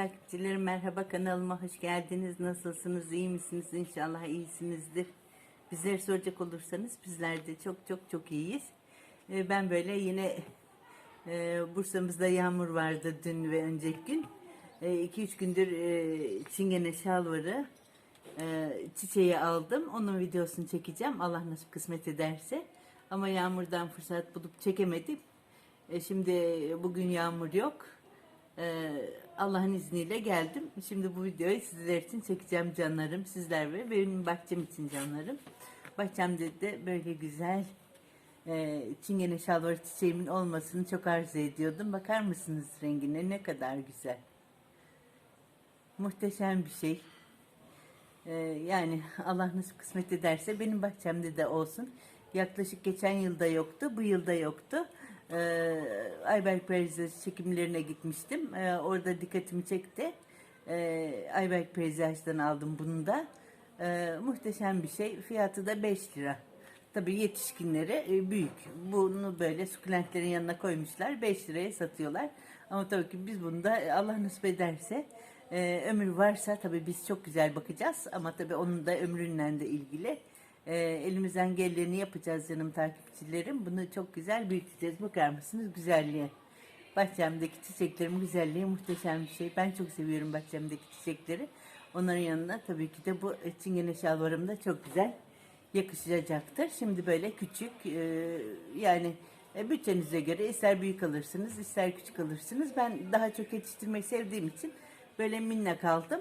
takipçilerim merhaba kanalıma hoş geldiniz. Nasılsınız? iyi misiniz? İnşallah iyisinizdir. Bizleri soracak olursanız bizler de çok çok çok iyiyiz. Ee, Ben böyle yine e, Bursa'mızda yağmur vardı dün ve önceki gün. 2-3 gündür e, çingene şalvarı e, çiçeği aldım. Onun videosunu çekeceğim. Allah nasip kısmet ederse. Ama yağmurdan fırsat bulup çekemedim. Şimdi bugün yağmur yok. Ee, Allah'ın izniyle geldim. Şimdi bu videoyu sizler için çekeceğim canlarım. Sizler ve benim bahçem için canlarım. Bahçemde de böyle güzel e, çingene şalvar çiçeğimin olmasını çok arzu ediyordum. Bakar mısınız rengine ne kadar güzel. Muhteşem bir şey. Ee, yani Allah nasip kısmet ederse benim bahçemde de olsun. Yaklaşık geçen yılda yoktu, bu yılda yoktu. Ee, Ayberk Peyzaj çekimlerine gitmiştim. Ee, orada dikkatimi çekti. Ee, Ayberk Peyzaj'dan aldım bunu da. Ee, muhteşem bir şey. Fiyatı da 5 lira. Tabii yetişkinlere e, büyük. Bunu böyle sukulentlerin yanına koymuşlar. 5 liraya satıyorlar. Ama tabii ki biz bunu da e, Allah nasip ederse e, ömür varsa tabii biz çok güzel bakacağız. Ama tabii onun da ömrünle de ilgili. E, elimizden geleni yapacağız canım takipçilerim. Bunu çok güzel büyüteceğiz. Bakar mısınız güzelliğe? Bahçemdeki çiçeklerin güzelliği muhteşem bir şey. Ben çok seviyorum bahçemdeki çiçekleri. Onların yanına tabii ki de bu çingene şalvarım da çok güzel yakışacaktır. Şimdi böyle küçük e, yani e, bütçenize göre ister büyük alırsınız ister küçük alırsınız. Ben daha çok yetiştirmeyi sevdiğim için böyle minnak aldım.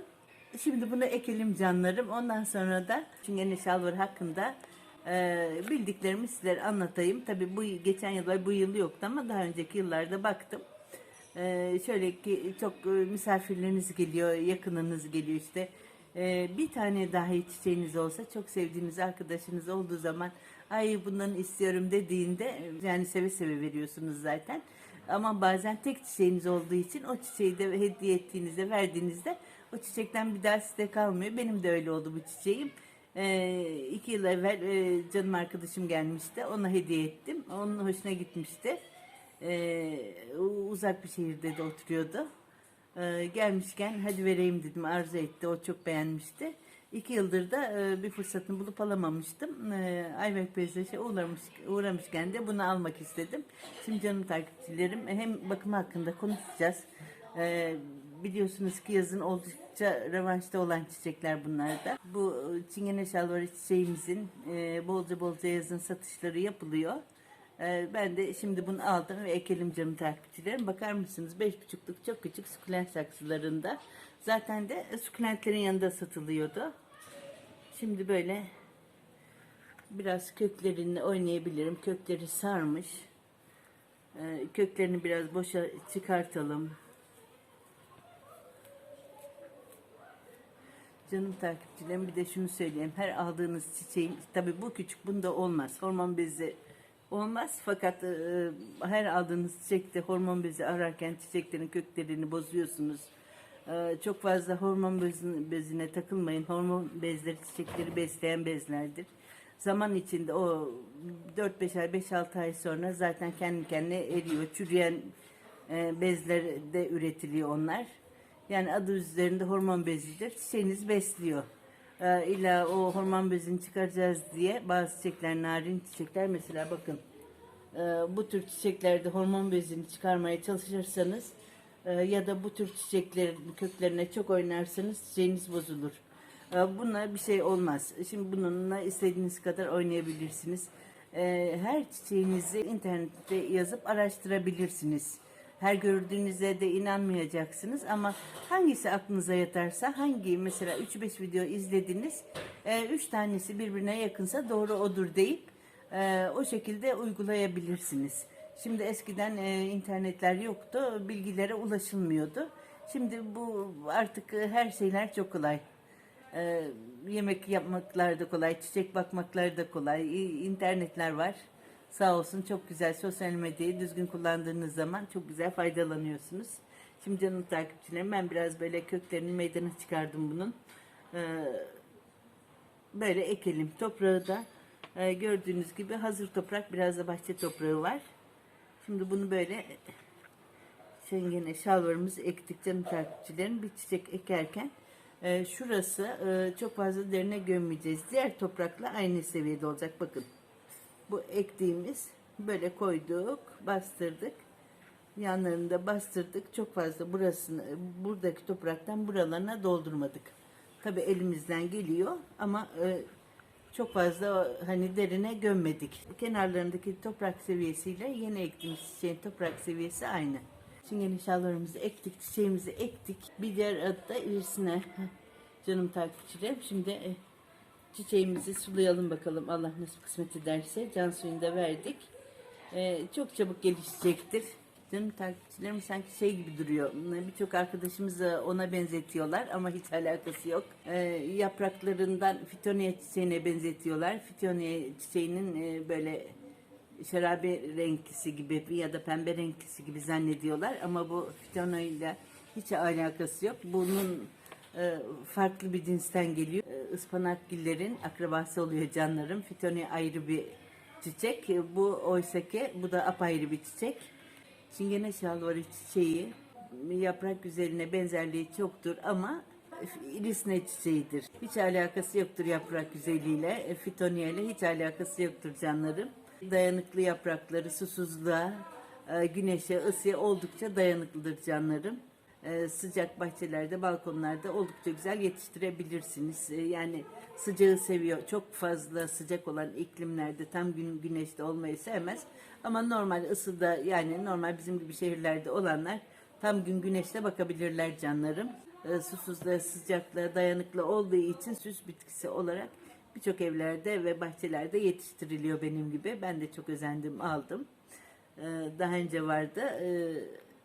Şimdi bunu ekelim canlarım. Ondan sonra da çingene şalvarı hakkında e, bildiklerimi sizlere anlatayım. Tabii bu geçen yıl bu yıl yoktu ama daha önceki yıllarda baktım. Ee, şöyle ki çok e, misafirleriniz geliyor, yakınınız geliyor işte. Ee, bir tane dahi çiçeğiniz olsa çok sevdiğiniz arkadaşınız olduğu zaman ay bundan istiyorum dediğinde e, yani seve seve veriyorsunuz zaten. Ama bazen tek çiçeğiniz olduğu için o çiçeği de hediye ettiğinizde verdiğinizde o çiçekten bir daha size kalmıyor. Benim de öyle oldu bu çiçeğim. Ee, iki yıl evvel e, canım arkadaşım gelmişti. Ona hediye ettim. Onun hoşuna gitmişti. Ee, uzak bir şehirde de oturuyordu. Ee, gelmişken hadi vereyim dedim arzu etti. O çok beğenmişti. İki yıldır da e, bir fırsatını bulup alamamıştım. Ee, Ayberk Peyzaj'a uğramış, uğramışken de bunu almak istedim. Şimdi canım takipçilerim hem bakımı hakkında konuşacağız. Ee, biliyorsunuz ki yazın oldukça revanşta olan çiçekler bunlar da. Bu çingene şalvarı çiçeğimizin e, bolca bolca yazın satışları yapılıyor. Ee, Ben de şimdi bunu aldım ve ekelim canım takipçilerim. Bakar mısınız? Beş buçukluk çok küçük sukulent saksılarında. Zaten de sukulentlerin yanında satılıyordu. Şimdi böyle biraz köklerini oynayabilirim. Kökleri sarmış. Köklerini biraz boşa çıkartalım. Canım takipçilerim bir de şunu söyleyeyim. Her aldığınız çiçeğin tabi bu küçük bunda olmaz. Hormon bezi olmaz fakat e, her aldığınız çiçekte hormon bezi ararken çiçeklerin köklerini bozuyorsunuz. E, çok fazla hormon bezine, bezine takılmayın. Hormon bezleri çiçekleri besleyen bezlerdir. Zaman içinde o 4-5 ay 5-6 ay sonra zaten kendi kendine eriyor. Çürüyen e, bezlerde üretiliyor onlar. Yani adı üzerinde hormon bezidir. Çiçeğiniz besliyor. Ee, illa o hormon bezini çıkaracağız diye bazı çiçekler, narin çiçekler mesela bakın e, bu tür çiçeklerde hormon bezini çıkarmaya çalışırsanız e, ya da bu tür çiçeklerin köklerine çok oynarsanız çiçeğiniz bozulur. E, bununla bir şey olmaz. Şimdi bununla istediğiniz kadar oynayabilirsiniz. E, her çiçeğinizi internette yazıp araştırabilirsiniz. Her gördüğünüze de inanmayacaksınız ama hangisi aklınıza yatarsa hangi mesela 3-5 video izlediniz 3 tanesi birbirine yakınsa doğru odur deyip e, o şekilde uygulayabilirsiniz. Şimdi eskiden e, internetler yoktu bilgilere ulaşılmıyordu. Şimdi bu artık e, her şeyler çok kolay. Ee, yemek yapmaklar da kolay, çiçek bakmaklar da kolay, internetler var. Sağ olsun çok güzel sosyal medyayı düzgün kullandığınız zaman çok güzel faydalanıyorsunuz. Şimdi canım takipçilerim ben biraz böyle köklerini meydana çıkardım bunun. Ee, böyle ekelim. Toprağı da e, gördüğünüz gibi hazır toprak biraz da bahçe toprağı var. Şimdi bunu böyle çengene şalvarımızı ektik canım takipçilerim. Bir çiçek ekerken e, şurası e, çok fazla derine gömmeyeceğiz. Diğer toprakla aynı seviyede olacak. Bakın bu ektiğimiz böyle koyduk, bastırdık. Yanlarını da bastırdık. Çok fazla burasını, buradaki topraktan buralarına doldurmadık. Tabi elimizden geliyor ama e, çok fazla hani derine gömmedik. Kenarlarındaki toprak seviyesiyle yeni ektiğimiz çiçeğin toprak seviyesi aynı. Çingene şalvarımızı ektik, çiçeğimizi ektik. Bir diğer adı da irisine. Canım takipçilerim. Şimdi e, çiçeğimizi sulayalım bakalım. Allah nasip kısmet ederse. Can suyunu da verdik. E, çok çabuk gelişecektir. Canım takipçilerim sanki şey gibi duruyor. Birçok arkadaşımız da ona benzetiyorlar ama hiç alakası yok. E, yapraklarından fitonia çiçeğine benzetiyorlar. Fitonia çiçeğinin e, böyle şarabi renklisi gibi ya da pembe renklisi gibi zannediyorlar ama bu fitonia ile hiç alakası yok. Bunun farklı bir cinsten geliyor. E, ıspanakgillerin akrabası oluyor canlarım. Fitonia ayrı bir çiçek. E, Bu oysaki bu da apayrı bir çiçek. Çingene şalvarı çiçeği yaprak üzerine benzerliği çoktur ama irisne çiçeğidir. Hiç alakası yoktur yaprak güzelliğiyle. E, Fitonia ile hiç alakası yoktur canlarım. Dayanıklı yaprakları susuzluğa, e, güneşe, ısıya oldukça dayanıklıdır canlarım. E, Sıcak bahçelerde, balkonlarda oldukça güzel yetiştirebilirsiniz. E, Yani sıcağı seviyor. Çok fazla sıcak olan iklimlerde tam gün güneşte olmayı sevmez. Ama normal ısıda yani normal bizim gibi şehirlerde olanlar tam gün güneşte bakabilirler canlarım. E, Susuzluğa, sıcaklığa dayanıklı olduğu için süs bitkisi olarak birçok evlerde ve bahçelerde yetiştiriliyor benim gibi. Ben de çok özendim, aldım. Ee, Daha önce vardı.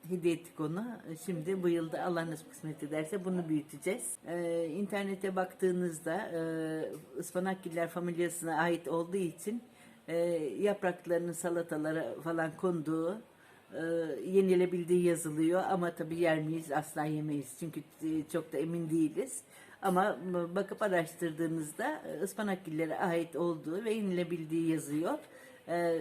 Hediye ettik onu. Şimdi bu yılda Allah nasip kısmet ederse bunu büyüteceğiz. Ee, İnternete baktığınızda e, ıspanakgiller familyasına ait olduğu için e, yapraklarının salatalara falan konduğu e, yenilebildiği yazılıyor ama tabii yer miyiz asla yemeyiz çünkü e, çok da emin değiliz. Ama m- bakıp araştırdığınızda e, ıspanakgillere ait olduğu ve yenilebildiği yazıyor. E,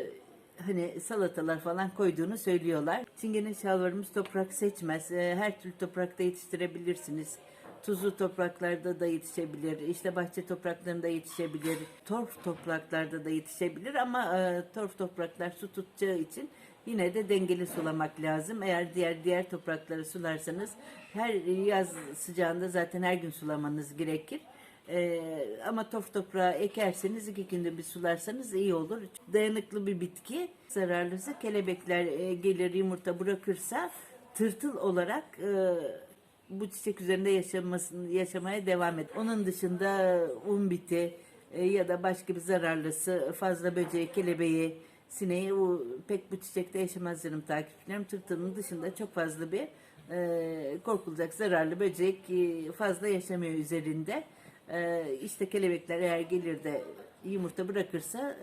hani salatalar falan koyduğunu söylüyorlar. Çingene şalvarımız toprak seçmez. E, her türlü toprakta yetiştirebilirsiniz. Tuzlu topraklarda da yetişebilir. İşte bahçe topraklarında yetişebilir. Torf topraklarda da yetişebilir ama e, torf topraklar su tutacağı için yine de dengeli sulamak lazım. Eğer diğer diğer toprakları sularsanız her yaz sıcağında zaten her gün sulamanız gerekir. Ee, ama torf toprağı ekerseniz iki günde bir sularsanız iyi olur. Dayanıklı bir bitki. Zararlısı kelebekler e, gelir yumurta bırakırsa tırtıl olarak e, bu çiçek üzerinde yaşamasını yaşamaya devam eder. Onun dışında un biti e, ya da başka bir zararlısı fazla böceği, kelebeği, sineği o pek bu çiçekte yaşamaz canım takipçilerim. Tırtılın dışında çok fazla bir e, korkulacak zararlı böcek e, fazla yaşamıyor üzerinde. E, işte kelebekler eğer gelir de yumurta bırakırsa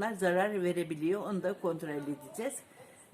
e, zarar verebiliyor. Onu da kontrol edeceğiz.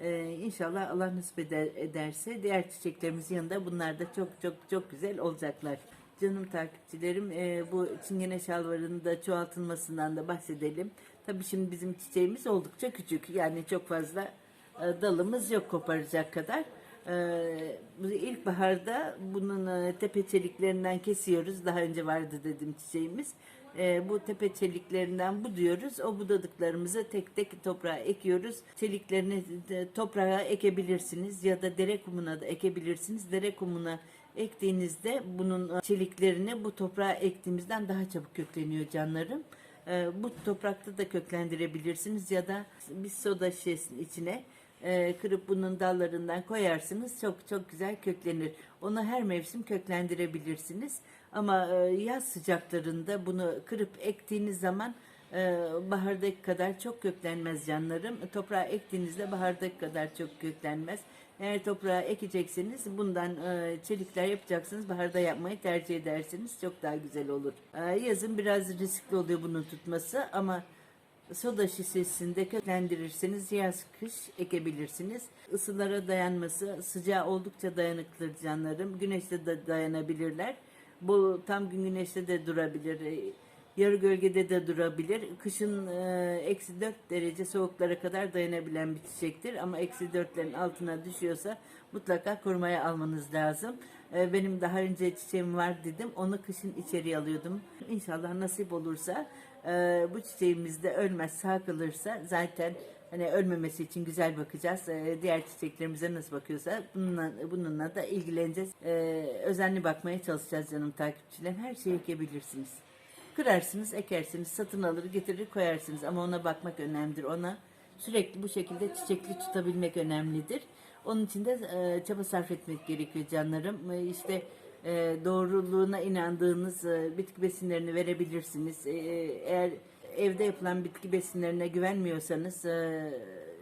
Ee, inşallah Allah nasip eder, ederse diğer çiçeklerimizin yanında bunlar da çok çok çok güzel olacaklar. Canım takipçilerim e, bu çingene şalvarının da çoğaltılmasından da bahsedelim. Tabii şimdi bizim çiçeğimiz oldukça küçük yani çok fazla e, dalımız yok koparacak kadar. Ee, bu ilkbaharda bunun e, tepe çeliklerinden kesiyoruz. Daha önce vardı dedim çiçeğimiz. Ee, bu tepe çeliklerinden buduyoruz. O budadıklarımızı tek tek toprağa ekiyoruz. Çeliklerini de toprağa ekebilirsiniz ya da dere kumuna da ekebilirsiniz. Dere kumuna ektiğinizde bunun e, çeliklerini bu toprağa ektiğimizden daha çabuk kökleniyor canlarım. Ee, bu toprakta da köklendirebilirsiniz ya da bir soda şişesinin içine e, kırıp bunun dallarından koyarsınız çok çok güzel köklenir. Onu her mevsim köklendirebilirsiniz. Ama e, yaz sıcaklarında bunu kırıp ektiğiniz zaman e, bahardaki kadar çok köklenmez canlarım. Toprağa ektiğinizde bahardaki kadar çok köklenmez. Eğer toprağa ekecekseniz bundan e, çelikler yapacaksınız. Baharda yapmayı tercih ederseniz çok daha güzel olur. Yazın biraz riskli oluyor bunun tutması ama soda şişesinde köklendirirseniz yaz kış ekebilirsiniz. Isılara dayanması sıcağı oldukça dayanıklıdır canlarım. Güneşte de dayanabilirler. Bu tam gün güneşte de durabilir. Yarı gölgede de durabilir. Kışın e, eksi 4 derece soğuklara kadar dayanabilen bir çiçektir. Ama eksi 4'lerin altına düşüyorsa mutlaka korumaya almanız lazım. E, benim daha önce çiçeğim var dedim. Onu kışın içeriye alıyordum. İnşallah nasip olursa e, bu çiçeğimiz de ölmez sağ kalırsa zaten hani ölmemesi için güzel bakacağız. E, diğer çiçeklerimize nasıl bakıyorsa bununla, bununla da ilgileneceğiz. E, özenli bakmaya çalışacağız canım takipçilerim. Her şeyi ekebilirsiniz. Kırarsınız, ekersiniz, satın alır, getirir koyarsınız ama ona bakmak önemlidir. Ona sürekli bu şekilde çiçekli tutabilmek önemlidir. Onun için de e, çaba sarf etmek gerekiyor canlarım. E, işte e, doğruluğuna inandığınız e, bitki besinlerini verebilirsiniz. E, eğer evde yapılan bitki besinlerine güvenmiyorsanız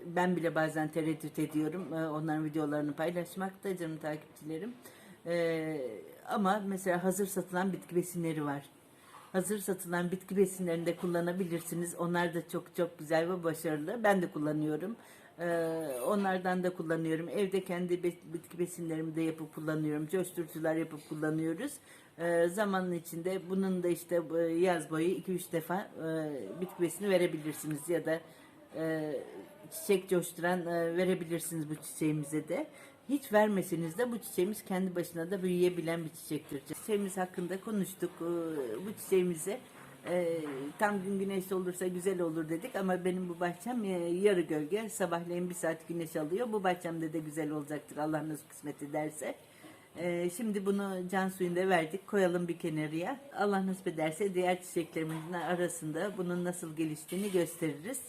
ben bile bazen tereddüt ediyorum. Onların videolarını paylaşmakta canım takipçilerim. Ama mesela hazır satılan bitki besinleri var hazır satılan bitki besinlerini de kullanabilirsiniz. Onlar da çok çok güzel ve başarılı. Ben de kullanıyorum. Ee, onlardan da kullanıyorum. Evde kendi bitki besinlerimi de yapıp kullanıyorum. Coşturucular yapıp kullanıyoruz. Ee, zamanın içinde bunun da işte e, yaz boyu 2-3 defa e, bitki besini verebilirsiniz ya da e, çiçek coşturan verebilirsiniz bu çiçeğimize de. Hiç vermeseniz de bu çiçeğimiz kendi başına da büyüyebilen bir çiçektir. Çiçeğimiz hakkında konuştuk. Ee, Bu çiçeğimize e, tam gün güneşli olursa güzel olur dedik ama benim bu bahçem e, yarı gölge. Sabahleyin bir saat güneş alıyor. Bu bahçemde de güzel olacaktır Allah nasip kısmet ederse. Ee, şimdi bunu can suyunda verdik. Koyalım bir kenarıya. Allah nasip ederse diğer çiçeklerimizin arasında bunun nasıl geliştiğini gösteririz.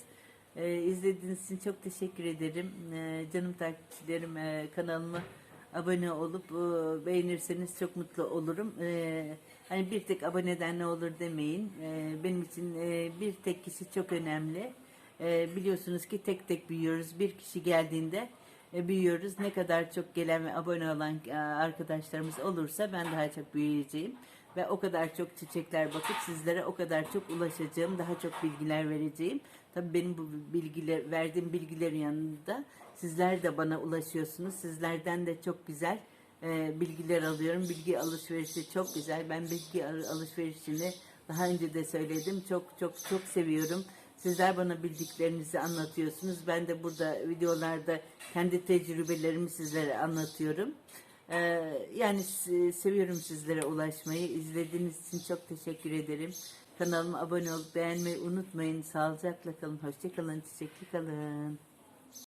Ee, izlediğiniz için çok teşekkür ederim. Ee, canım takipçilerim e, kanalıma abone olup e, beğenirseniz çok mutlu olurum. Ee, hani bir tek aboneden ne olur demeyin. Ee, benim için e, bir tek kişi çok önemli. Ee, biliyorsunuz ki tek tek büyüyoruz. Bir kişi geldiğinde e, büyüyoruz. Ne kadar çok gelen ve abone olan e, arkadaşlarımız olursa ben daha çok büyüyeceğim. Ve o kadar çok çiçekler bakıp sizlere o kadar çok ulaşacağım. Daha çok bilgiler vereceğim. Tabii benim bu bilgiler, verdiğim bilgilerin yanında sizler de bana ulaşıyorsunuz. Sizlerden de çok güzel e, bilgiler alıyorum. Bilgi alışverişi çok güzel. Ben bilgi al- alışverişini daha önce de söyledim. Çok çok çok seviyorum. Sizler bana bildiklerinizi anlatıyorsunuz. Ben de burada videolarda kendi tecrübelerimi sizlere anlatıyorum. Ee, yani seviyorum sizlere ulaşmayı. İzlediğiniz için çok teşekkür ederim. Kanalıma abone olup beğenmeyi unutmayın. Sağlıcakla kalın, hoşça kalın, çiçekli kalın.